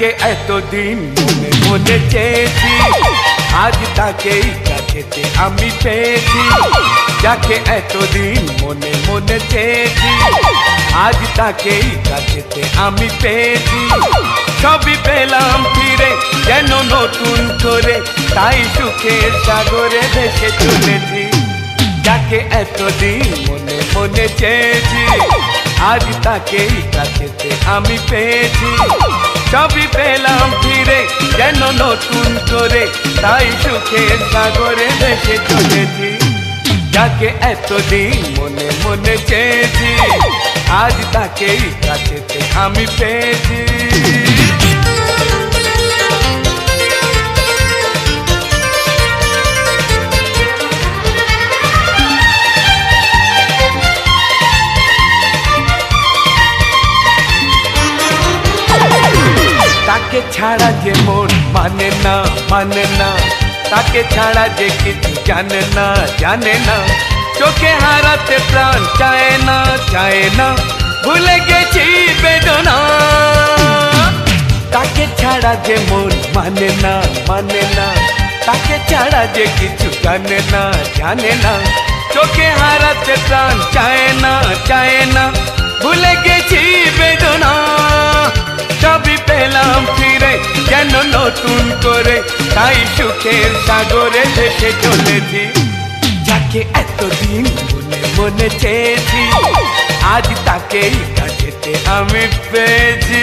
যাকে এতদিন মনে মনে চেয়েছি। আজ তাকেই কাছেতে আমি পেয়েছি। যাকে এতদিন মনে মনে চেয়েছি। আজ তাকেই কাছেতে আমি পেয়েছি। সবই পেলাম ফিরে, যেন নতুন করে তাই সুখের সাগরে ভেসে চলেছি। যাকে এতদিন মনে মনে চেয়েছি, আজ তাকেই কাছেতে আমি পেয়েছি। সবই পেলাম ফিরে কেন নতুন করে তাই সুখের সাগরে ভেসে চলেছি। যাকে এতদিন মনে মনে চেয়েছি, আজ তাকেই কাছেতে আমি পেয়েছি। ছাড়া যে মন মানে না মানে না তাকে ছাড়া যে কিছু জানে না জানে না চোখে হারাতে প্রাণ চায় না চায় না ভুলে গেছি বেদনা তাকে ছাড়া যে মন মানে না মানে না তাকে ছাড়া যে কিছু জানে না জানে না চোখে হারাতে প্রাণ চায় না চায় না ভুলে গেছি বেদনা সবই পেলাম ফিরে কেন নতুন করে তাই সুখের সাগরে ভেসে চলেছি। যাকে এতদিন মনে মনে চেয়েছি, আজ তাকেই কাছেতে আমি পেয়েছি।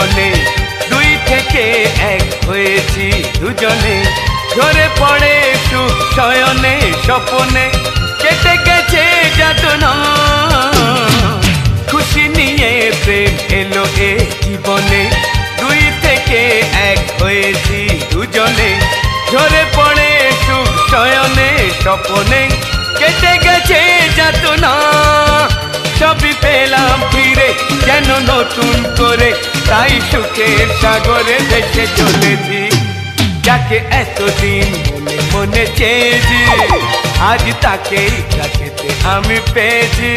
জীবনে দুই থেকে এক হয়েছি দুজনে। ঝরে পড়ে সুখ শয়নে, স্বপনে কেটে গেছে যাতনা। খুশি নিয়ে প্রেম এলো এ জীবনে। দুই থেকে এক হয়েছি দুজনে। ঝরে পড়ে সুখ শয়নে, স্বপনে কেটে গেছে যাতনা। সবই পেলাম ফিরে, যেন নতুন করে তাই সুখের সাগরে দেশে চলেছি। যাকে এতদিন মনে মনে চেয়েছি, আজ তাকেই কাছেতে আমি পেয়েছি।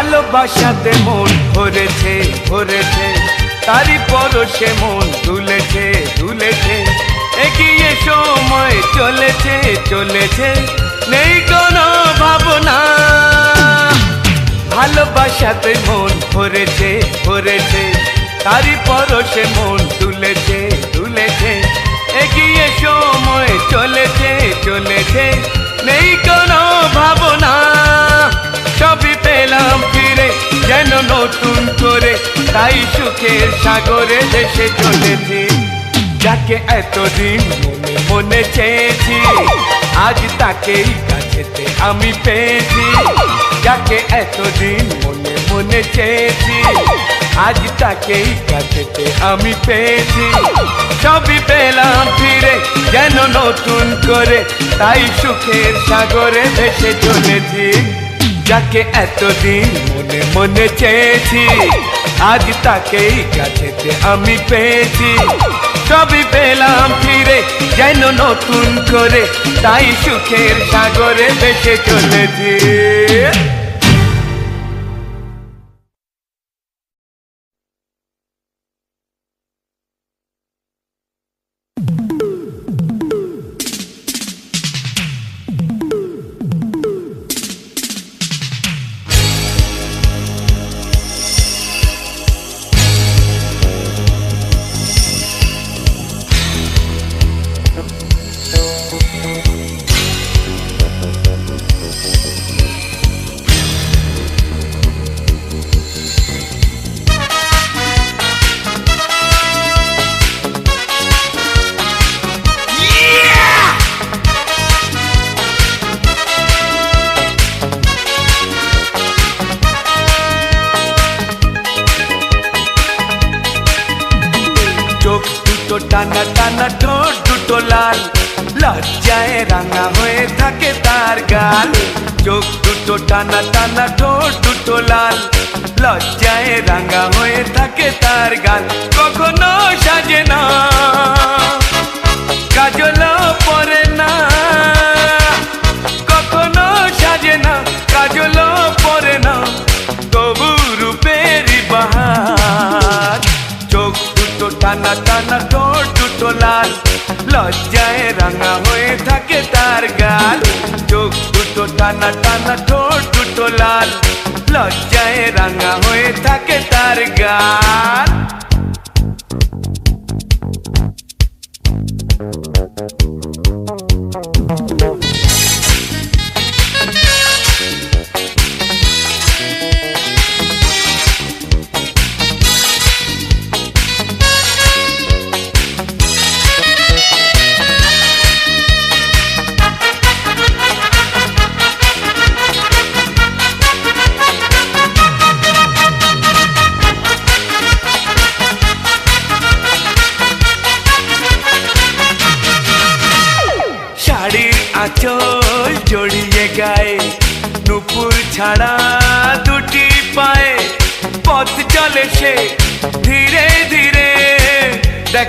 ভালোবাসাতে মন ভরেছে ভরেছে। তারই পরশে মন দুলেছে দুলেছে। এগিয়ে সময় চলেছে চলেছে। নেই কোনো ভাবনা। ভালোবাসাতে মন ভরেছে ভরেছে। তারই পরশে মন তুলেছে তুলেছে এগিয়ে সময় চলেছে চলেছে। নেই কোনো ভাবনা। সবই পেলাম ফিরে, যেন নতুন করে তাই সুখের সাগরে দেশে চলেছি। যাকে এতদিন মনে মনে চেয়েছি, আজ তাকেই কাছেতে আমি পেয়েছি। যাকে এতদিন মনে মনে চেয়েছি, আজ তাকেই কাছেতে আমি পেয়েছি। সবই পেলাম ফিরে, যেন নতুন করে তাই সুখের সাগরে ভেসে চলেছি। যাকে এতদিন মনে মনে চেয়েছি, আজ তাকেই কাছেতে আমি পেয়েছি। সবই পেলাম ফিরে, যেন নতুন করে তাই সুখের সাগরে বেঁচে চলেছি। লজ্জায় রাঙা হয়ে থাকে তার গাল কখনো সাজে না। কাজল পরে না। কখনো সাজে না। কাজল পরে না। তবু রূপের বাহার। চোখ দুটো টানা টানা, ঠোঁট দুটো লাল। লজ্জায় রাঙা হয়ে থাকে তার গাল চোখ দুটো টানা টানা ঠোঁট দুটো লাল। লজ্জায় রাঙা হয়ে থাকে তার গাল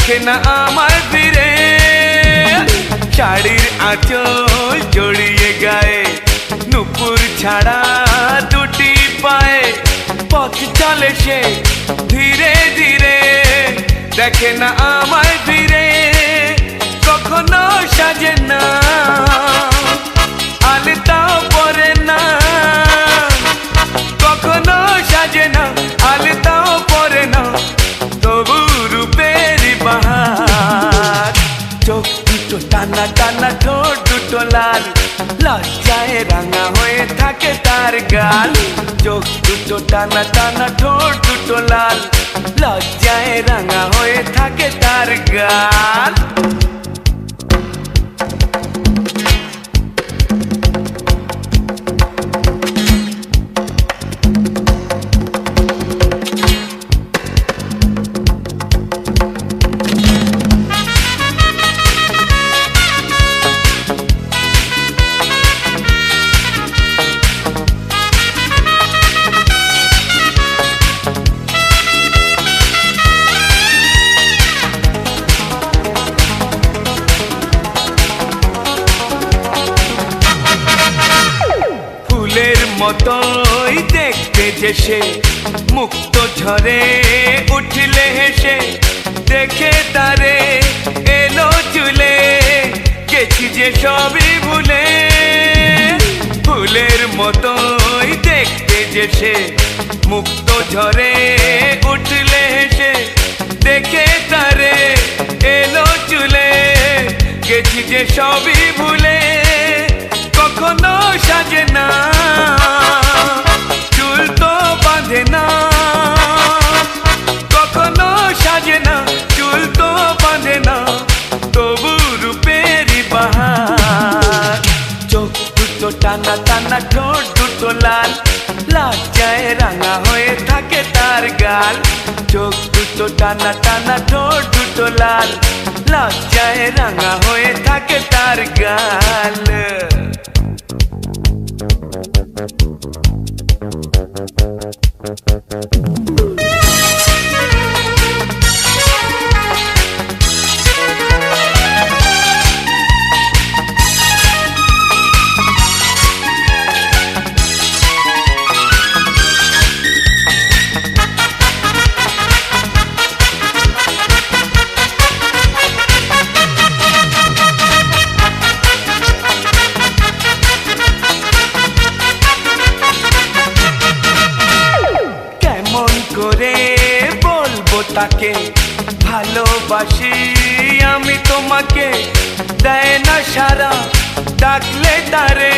দেখে না আমার ফিরে শাড়ির আঁচল জড়িয়ে গায়ে, নুপুর ছাড়া দুটি পায়ে পথ চলে সে ধীরে ধীরে। দেখে না আমার ফিরে কখনো সাজে না। পরে না, কখনো সাজে না। আলতাও পরে না টানা টানা ঠোঁট দুটো লাল লজ্জায় রাঙা হয়ে থাকে তার গাল চোখ দুটো টানা টানা ঠোঁট দুটো লাল লজ্জায় রাঙা হয়ে থাকে তার গাল দেখতে সে মুক্ত ঝরে উঠলে হেসে, দেখে তারে এলো চুলে। গেছি যে সবই ভুলে, কখনো সাজে না, চুল তো বাঁধে না। কখনো সাজে না, চুল তো বাঁধে না, তবু রূপের দুটো টানা টানা ঠোঁট দুটো লাল। লজ্জায় রাঙা হয়ে থাকে তার গাল। চোখ দুটো টানা টানা ঠোঁট দুটো লাল। লজ্জায় রাঙা হয়ে থাকে তার গাল। সারা ডাকলে তারে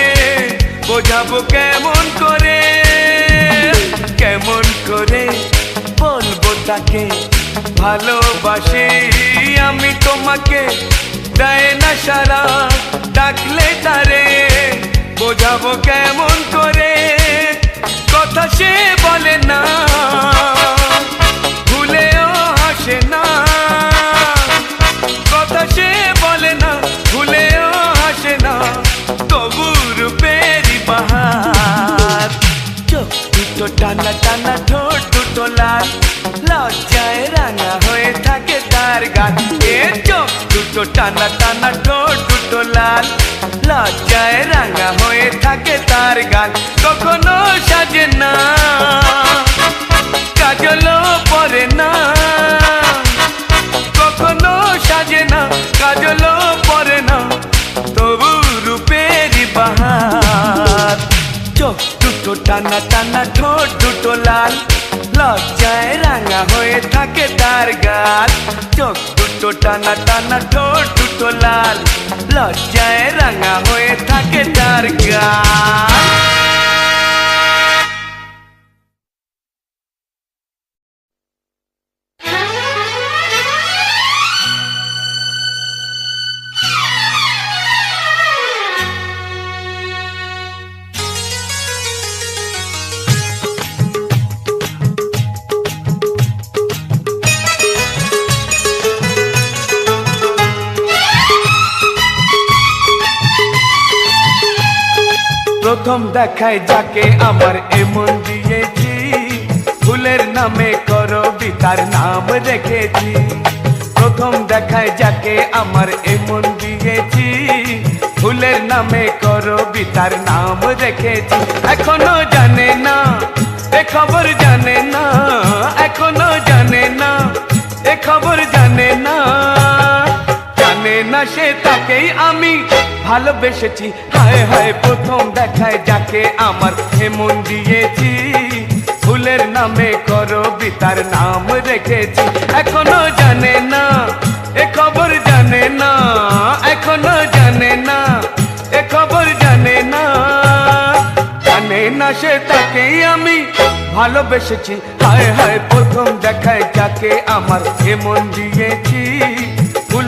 বোঝাবো কেমন করে কেমন করে বলব তাকে, ভালোবাসি আমি তোমাকে। দেয় না সারা, ডাকলে তারে বোঝাবো কেমন করে, কথা সে বলে না, ভুলেও হাসে না। টানা ঠোঁট, দুটো লাল লজ্জায় রাঙা হয়ে থাকে তার গাল এ চোখ, দুটো টানা টানা ঠোঁট, দুটো লাল লজ্জায় রাঙা হয়ে থাকে তার গাল কখনো সাজে না, কাজলও পরে না। কখনো সাজে না, কাজলও পরে না। তবু রূপেরই বাহার। চোখ দুটো টানা টানা ঠোঁট, দুটো লাল। লজ্জায় রাঙা হয়ে থাকে তার গাল। চোখ দুটো টানা টানা ঠোঁট, দুটো লাল। লজ্জায় রাঙা হয়ে থাকে তার গাল। দেখায় যাকে আমার এমন দিয়েছি। ফুলের নামে করবি তার নাম রেখেছি। প্রথম দেখায় যাকে আমার এমন দিয়েছি। ফুলের নামে করবি তার নাম রেখেছি। এখনও জানে না, এ খবর জানে না, এখনও জানে না, এ খবর জানে না। জানে না সে তাকেই আমি ভালোবেসেছি। হায় হায়, প্রথম দেখায় যাকে আমার এমন দিয়েছি। ফুলের নামে করবি তার নাম রেখেছি। এখনও জানে না, এ খবর জানে না, এখনও জানে না, এ খবর জানে না। জানে না সে তাকেই আমি ভালোবেসেছি। হায় হায়, প্রথম দেখায় যাকে আমার এমন দিয়েছি।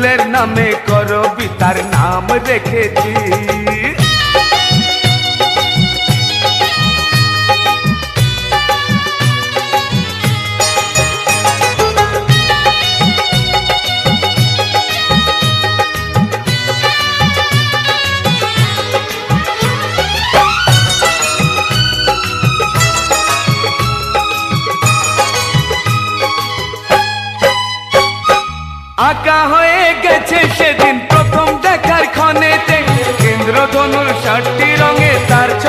ফুলের নামে করবি তার নাম রেখেছি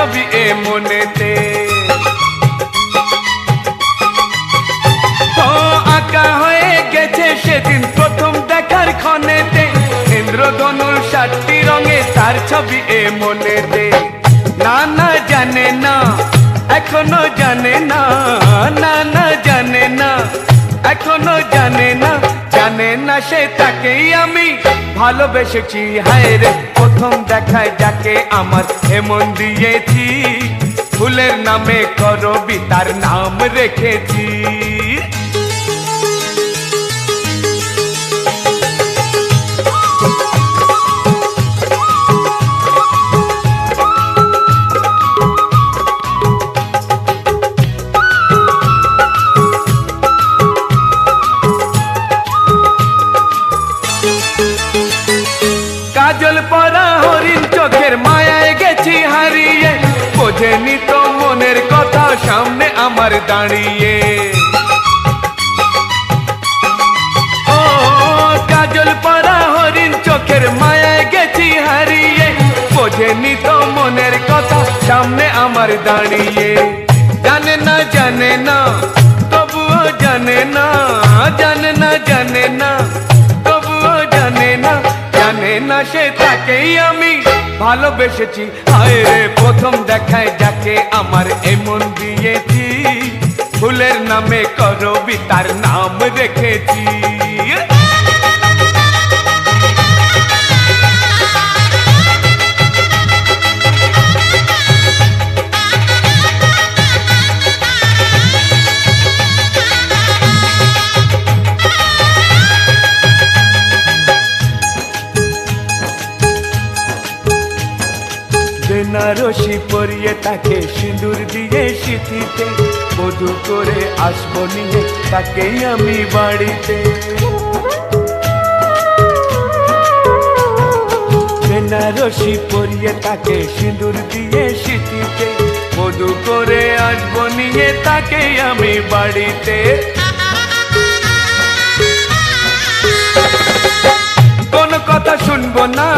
ছবি এ মনেতে। আঁকা হয়ে গেছে সেদিন প্রথম দেখার ক্ষণেতে। ইন্দ্রধনুর ষাটটি রঙে তার ছবি এ মনেতে। না না জানে না, এখনও জানে না না না জানে না, এখনও জানে না জানে না সে তাকেই আমি ভালোবেসেছি, হায় রে। প্রথম দেখায় যাকে আমার এমন দিয়েছি। ফুলের নামে করবি তার নাম রেখেছি। আমার দাঁড়িয়ে। কাজল পরা হরিণ চোখের মায়ায় গেছি হারিয়ে। বোঝেনি তো মনের কথা সামনে আমার দাঁড়িয়ে। জানে না জানে না, তবুও জানে না জানে না জানে না, তবুও জানে না জানে না সে তাকেই আমি ভালোবেসেছি। হায় রে, প্রথম দেখায় যাকে আমার এমন দিয়েছি। ফুলের নামে করবি তার নাম রেখেছি। বেনারসি পরিয়ে তাকে সিঁদুর দিয়ে সিথিতে বধু করে আসব নিয়ে, তাকেই আমি বাড়িতে। বেনারসি পরিয়ে তাকে সিঁদুর দিয়ে সিটিতে মধু করে আসব নিয়ে তাকে আমি বাড়িতে। কোনো কথা শুনব না,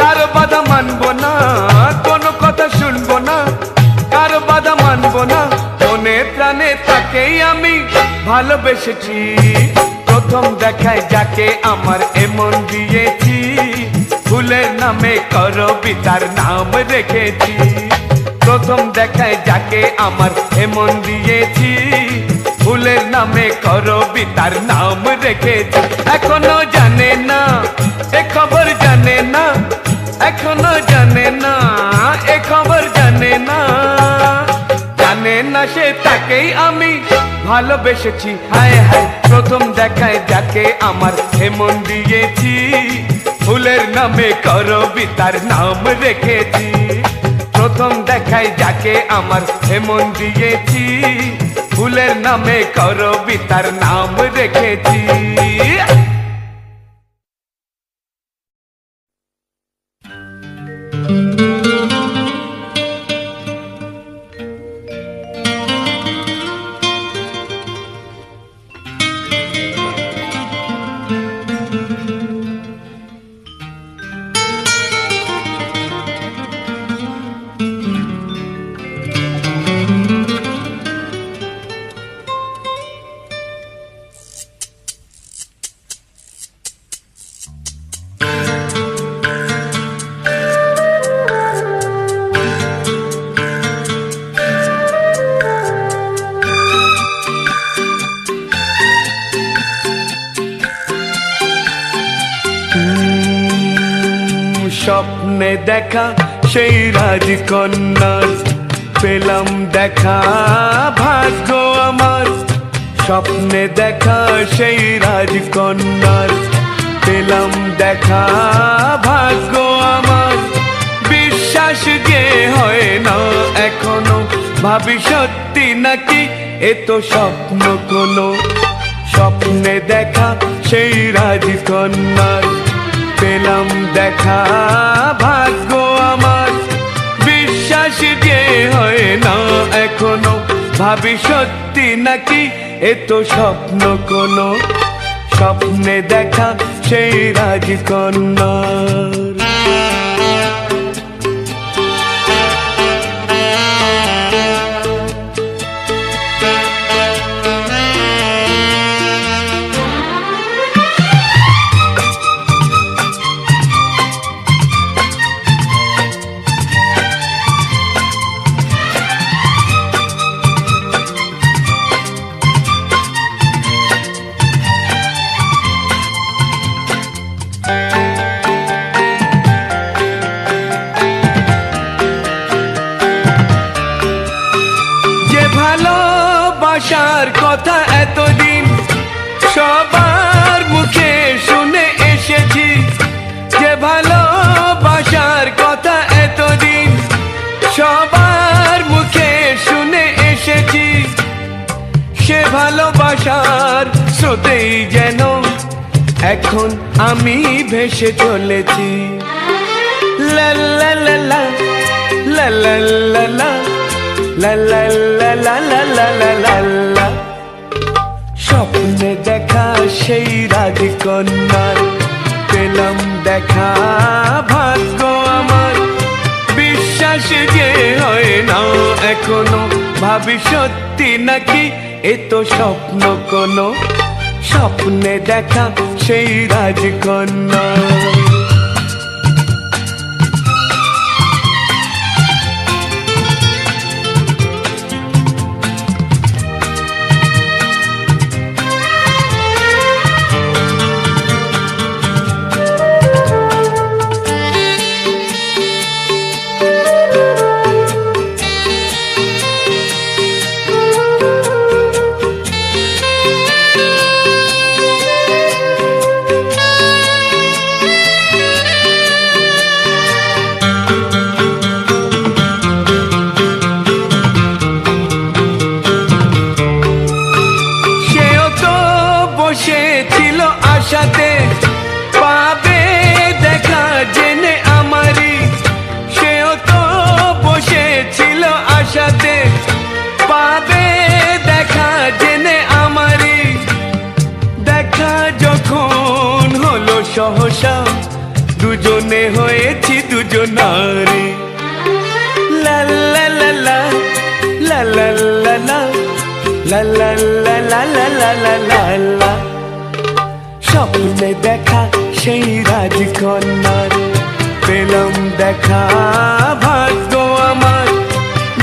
কারও বাধা মানবো না, কোনো কথা শুনব না, কারও বাধা মানবো না। তাকেই আমি ভালোবেসেছি, প্রথম দেখায় যাকে আমার এমন দিয়েছি। ফুলের নামে করবিতার নাম রেখেছি। প্রথম দেখায় যাকে আমার এমন দিয়েছি। ফুলের নামে করবিতার নাম রেখেছি। এখনও জানে না, এ খবর জানে না, এখনও জানে না, এ খবর জানে না। জানে না সে তাকেই আমি ভালোবেসেছি। হায় হায়, প্রথম দেখায় যাকে আমার এমন দিয়েছি। ফুলের নামে করবিতার নাম রেখেছি। প্রথম দেখায় যাকে আমার এমন দিয়েছি। ফুলের নামে করবিতার নাম রেখেছি। স্বপ্নে দেখা, সেই রাজকন্যার পেলাম দেখা, ভাগ্য আমার। স্বপ্নে দেখা, সেই রাজকন্যার পেলাম দেখা, ভাগ্য আমার। বিশ্বাস যে হয় না এখনও, ভাবি সত্যি নাকি এ তো স্বপ্ন কোনো। স্বপ্নে দেখা, সেই রাজকন্যার পেলাম দেখা। ভাগ্য আমার বিশ্বাস যে হয় না এখনও। ভাবি সত্যি নাকি এ তো স্বপ্ন কোনো। স্বপ্নে দেখা সেই রাজকন্যার। এখন আমি ভেসে চলেছি স্বপ্নে দেখা সেই রাজকন্যার পেলাম দেখা ভাগ্য আমার বিশ্বাস যে হয় না এখনও ভাবি সত্যি নাকি এ তো স্বপ্ন কোনো স্বপ্নে দেখা সেই রাজকন্যা। স্বপ্নে দেখা সেই রাজকন্যার। পেলাম দেখা, ভাগ্য আমার।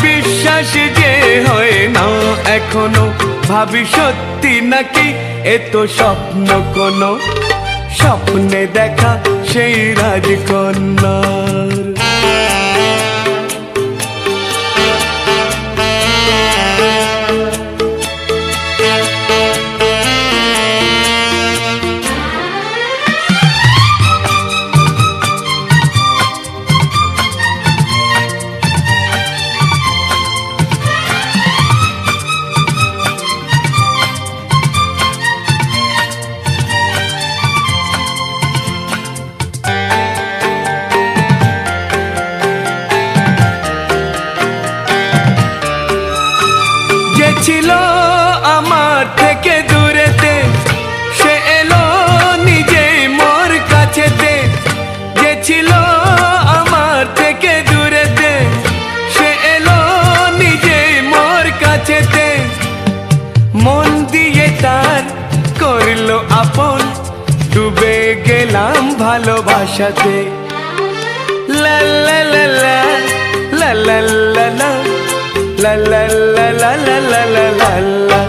বিশ্বাস যে হয় না এখনও, ভাবি সত্যি নাকি এ তো স্বপ্ন কোনো। স্বপ্নে দেখা সেই রাজকন্যার। লা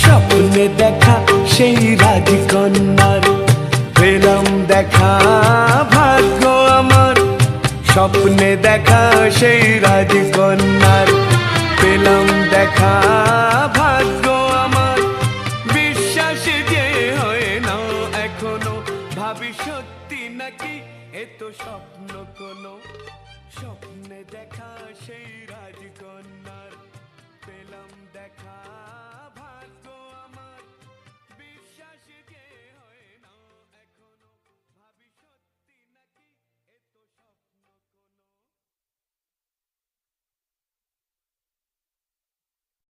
স্বপ্নে দেখা সেই রাজকন্যার পেলাম দেখা ভাগ্য আমার স্বপ্নে দেখা সেই রাজকন্যার পেলাম দেখা ভাগ্য স্বপ্ন কোনো স্বপ্নে দেখা সেই